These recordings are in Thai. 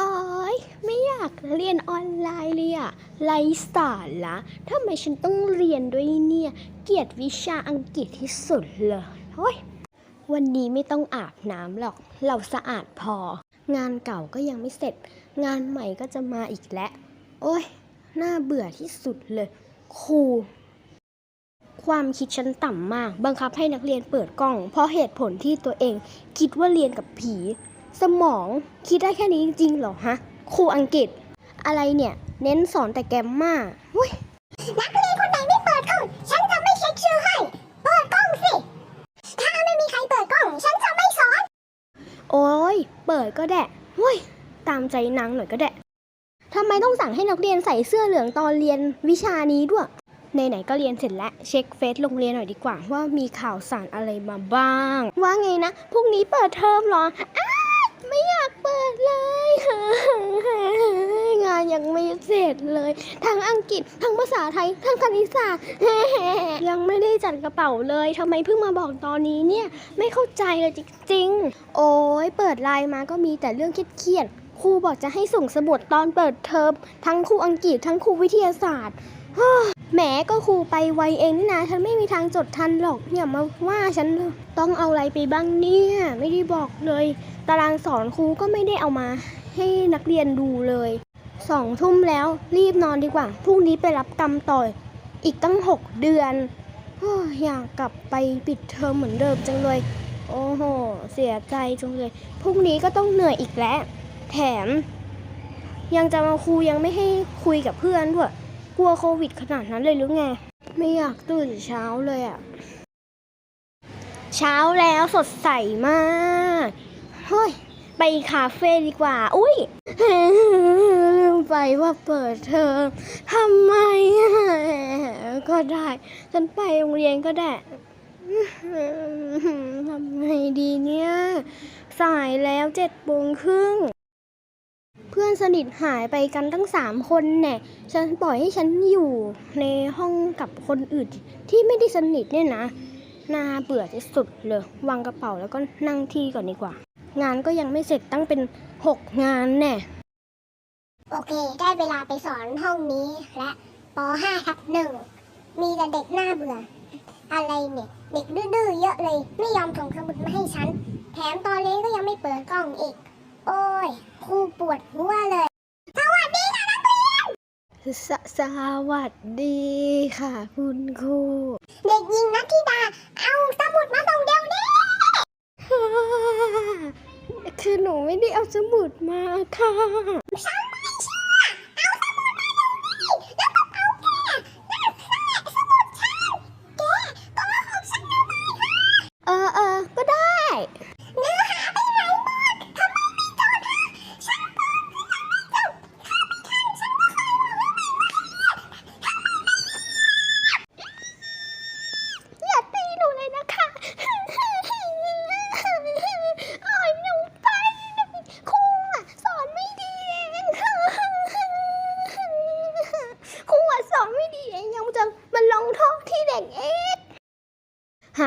อ้อยไม่อยากเรียนออนไลน์เลยอะไรสาระทำไมฉันต้องเรียนด้วยเนี่ย เกียดวิชาอังกฤษที่สุดเลยโอ้ยวันนี้ไม่ต้องอาบน้ำหรอก เราสะอาดพอ งานเก่าก็ยังไม่เสร็จ งานใหม่ก็จะมาอีกแล้ว โอ้ยน่าเบื่อที่สุดเลย ครู ความคิดฉันต่ำมาก บังคับให้นักเรียนเปิดกล้อง เพราะเหตุผลที่ตัวเองคิดว่าเรียนกับผี สมองคิดได้แค่นี้จริงๆเหรอฮะครูอังกฤษ อะไรเนี่ย เน้นสอนแต่แกมมาอุ้ยนักเรียนคนไหนไม่เปิดกล้องฉันจะไม่เช็คชื่อให้ เปิดกล้องสิ ถ้าไม่มีใครเปิดกล้อง ฉันจะไม่สอน โอ้ยเปิดก็ได้อุ้ยตามใจนางหน่อยก็ได้ทำไมต้องสั่งให้นักเรียนใส่เสื้อเหลืองตอนเรียนวิชานี้ด้วยไหนๆก็เรียนเสร็จแล้วเช็คเฟซโรงเรียนหน่อยดีกว่า ว่ามีข่าวสารอะไรมาบ้าง ว่าไงนะพรุ่งนี้เปิดเทอมเหรออ้า ไม่อยากเปิดเลย งานยังไม่เสร็จเลย ทั้งอังกฤษ ทั้งภาษาไทย ทั้งคณิตศาสตร์ยังไม่ได้จัดกระเป๋าเลยทำไมเพิ่งมาบอกตอนนี้เนี่ย ไม่เข้าใจเลยจริงๆ โอ้ยเปิดไลน์มาก็มีแต่เรื่องเครียดๆครูบอกจะให้ส่งสมุดตอนเปิดเทอมทั้งครูอังกฤษทั้งครูวิทยาศาสตร์ แหมก็ครูไปไวเองนี่นะฉันไม่มีทางจดทันหรอกอย่ามาว่าฉันต้องเอาอะไรไปบ้างเนี่ยไม่ได้บอกเลย ตารางสอนครูก็ไม่ได้เอามา ให้นักเรียนดูเลยสองทุ่มแล้วรีบนอนดีกว่าพรุ่งนี้ไปรับกรรมต่อยอีกตั้งหกเดือนอยากกลับไปปิดเทอมเหมือนเดิมจังเลย โอ้โห เสียใจจังเลยพรุ่งนี้ก็ต้องเหนื่อยอีกแล้ว แถม ยังจะมาครูยังไม่ให้คุยกับเพื่อนด้วย กลัวโควิดขนาดนั้นเลยหรือไง ไม่อยากตื่นเช้าเลยอะเช้าแล้วสดใสมาก เฮ้ย ไปคาเฟ่ดีกว่า อุ้ยลืมไปว่าเปิดเทอมทำไมก็ได้ ฉันไปโรงเรียนก็ได้ทำไงดีเนี่ย สายแล้วเจ็ดโมงครึ่ง อนสนิทหายไปกันตั้งสามคนแน่ฉันปล่อยให้ฉันอยู่ในห้องกับคนอื่นที่ไม่ได้สนิทเนี่ยนะน่าเบื่อที่สุดเลยวางกระเป๋าแล้วก็นั่งที่ก่อนดีกว่า งานก็ยังไม่เสร็จตั้งเป็นหกงานแน่โอเค ได้เวลาไปสอนห้องนี้และป .5 ทับหนึ่งมีแต่เด็กหน้าเบื่อ อะไรเนี่ย เด็กดื้อๆเยอะเลย ไม่ยอมส่งสมุดมาให้ฉัน แถมตอนเรียนก็ยังไม่เปิดกล้องอีก รูปวดหัวเลย สวัสดีค่ะนักเรียน สสวัสดีค่ะคุณครู เด็กหญิงนัทธิดา เอาสมุดมาส่งเดี๋ยวนี้ คือหนูไม่ได้เอาสมุดมาค่ะ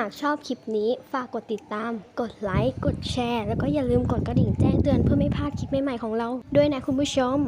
ากชอบคลิปนี้ฝากกดติดตาม กดไลค์ กดแชร์ แล้วก็อย่าลืมกดกระดิ่งแจ้งเตือนเพื่อไม่พลาดคลิปใหม่ๆของเรา ด้วยนะคุณผู้ชม